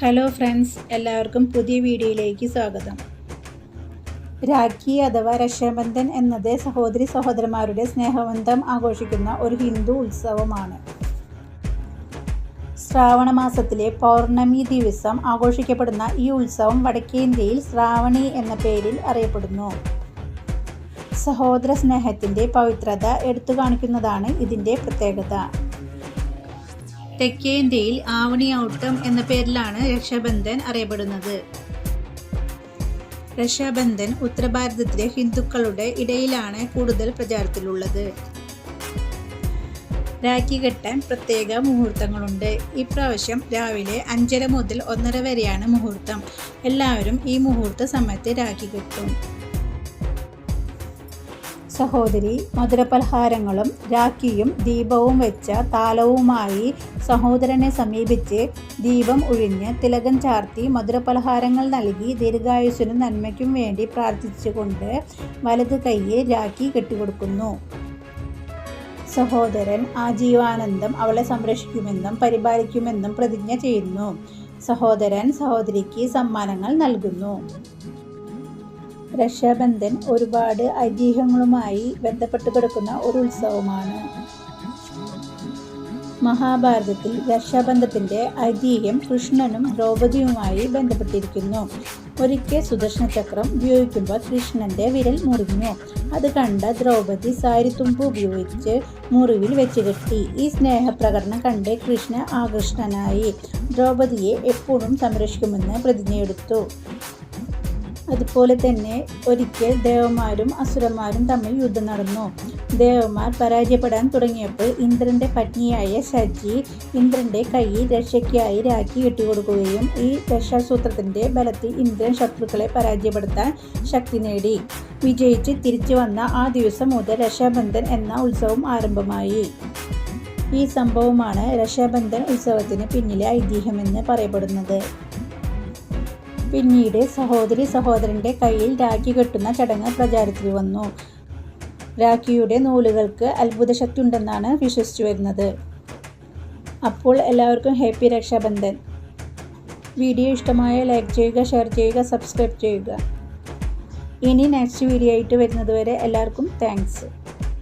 Hello friends എല്ലാവർക്കും പുതിയ വീഡിയോയിലേക്ക് സ്വാഗതം. രാഖി അഥവാ രക്ഷാബന്ധൻ എന്നത് സഹോദരി സഹോദരന്മാരുടെ സ്നേഹബന്ധം ആഘോഷിക്കുന്ന ഒരു ഹിന്ദു ഉത്സവമാണ്. ശ്രാവണ മാസത്തിലെ പൗർണമി ദിവസം ആഘോഷിക്കപ്പെടുന്ന ഈ ഉത്സവം വടക്കേന്ത്യയിൽ ശ്രാവണി എന്ന പേരിൽ അറിയപ്പെടുന്നു. സഹോദര സ്നേഹത്തിന്റെ പവിത്രത എടുത്തു കാണിക്കുന്നതാണ് ഇതിന്റെ പ്രത്യേകത. തെക്കേ ഇന്ത്യയിൽ ആവണിയൗട്ടം എന്ന പേരിലാണ് രക്ഷാബന്ധൻ അറിയപ്പെടുന്നത്. രക്ഷാബന്ധൻ ഉത്തരഭാരതത്തിലെ ഹിന്ദുക്കളുടെ ഇടയിലാണ് കൂടുതൽ പ്രചാരത്തിലുള്ളത്. രാഖി കെട്ടാൻ പ്രത്യേക മുഹൂർത്തങ്ങളുണ്ട്. ഇപ്രാവശ്യം രാവിലെ അഞ്ചര മുതൽ ഒന്നര വരെയാണ് മുഹൂർത്തം. എല്ലാവരും ഈ മുഹൂർത്ത സമയത്ത് രാഖി കെട്ടും. സഹോദരി മധുരപലഹാരങ്ങളും രാഖിയും ദീപവും വെച്ച താലവുമായി സഹോദരനെ സമീപിച്ച് ദീപം ഒഴിഞ്ഞ് തിലകം ചാർത്തി മധുരപലഹാരങ്ങൾ നൽകി ദീർഘായുസിനും നന്മയ്ക്കും വേണ്ടി പ്രാർത്ഥിച്ചുകൊണ്ട് വലത് കൈയെ രാഖി കെട്ടിക്കൊടുക്കുന്നു. സഹോദരൻ ആ ജീവാനന്ദം അവളെ സംരക്ഷിക്കുമെന്നും പരിപാലിക്കുമെന്നും പ്രതിജ്ഞ ചെയ്യുന്നു. സഹോദരൻ സഹോദരിക്ക് സമ്മാനങ്ങൾ നൽകുന്നു. രക്ഷാബന്ധൻ ഒരുപാട് ഐതിഹ്യങ്ങളുമായി ബന്ധപ്പെട്ട് കിടക്കുന്ന ഒരു ഉത്സവമാണ്. മഹാഭാരതത്തിൽ രക്ഷാബന്ധത്തിന്റെ ഐതിഹ്യം കൃഷ്ണനും ദ്രൗപദിയുമായി ബന്ധപ്പെട്ടിരിക്കുന്നു. ഒരിക്കൽ സുദർശന ചക്രം ഉപയോഗിക്കുമ്പോൾ കൃഷ്ണന്റെ വിരൽ മുറിഞ്ഞു. അത് കണ്ട ദ്രൗപദി സാരിത്തുമ്പ് ഉപയോഗിച്ച് മുറിവിൽ വെച്ച് കെട്ടി ഈ സ്നേഹപ്രകടനം കണ്ട് കൃഷ്ണ ആകൃഷ്ടനായി. ദ്രൗപദിയെ എപ്പോഴും സംരക്ഷിക്കുമെന്ന് പ്രതിജ്ഞയെടുത്തു. അതുപോലെ തന്നെ ഒരിക്കൽ ദേവന്മാരും അസുരന്മാരും തമ്മിൽ യുദ്ധം നടന്നു. ദേവന്മാർ പരാജയപ്പെടാൻ തുടങ്ങിയപ്പോൾ ഇന്ദ്രന്റെ പത്നിയായ ശജി ഇന്ദ്രന്റെ കൈയിൽ രക്ഷയ്ക്കായി രാഖി കെട്ടിക്കൊടുക്കുകയും ഈ രക്ഷാസൂത്രത്തിന്റെ ബലത്തിൽ ഇന്ദ്രൻ ശത്രുക്കളെ പരാജയപ്പെടുത്താൻ ശക്തി നേടി. വിജയിച്ച് തിരിച്ചു വന്ന ആ ദിവസം മുതൽ രക്ഷാബന്ധൻ എന്ന ഉത്സവം ആരംഭമായി. ഈ സംഭവമാണ് രക്ഷാബന്ധൻ ഉത്സവത്തിന് പിന്നിലെ ഐതിഹ്യമെന്ന് പറയപ്പെടുന്നത്. പിന്നീട് സഹോദരി സഹോദരന്റെ കയ്യിൽ രാഖി കെട്ടുന്ന ചടങ്ങ് പ്രചാരത്തിൽ വന്നു. രാഖിയുടെ നൂലുകൾക്ക് അത്ഭുത ശക്തി ഉണ്ടെന്നാണ് വിശ്വസിച്ചു വരുന്നത്. അപ്പോൾ എല്ലാവർക്കും ഹാപ്പി രക്ഷാബന്ധൻ. വീഡിയോ ഇഷ്ടമായ ലൈക്ക് ചെയ്യുക ഷെയർ ചെയ്യുക സബ്സ്ക്രൈബ് ചെയ്യുക. ഇനി നെക്സ്റ്റ് വീഡിയോ ആയിട്ട് വരുന്നതുവരെ എല്ലാവർക്കും താങ്ക്സ്.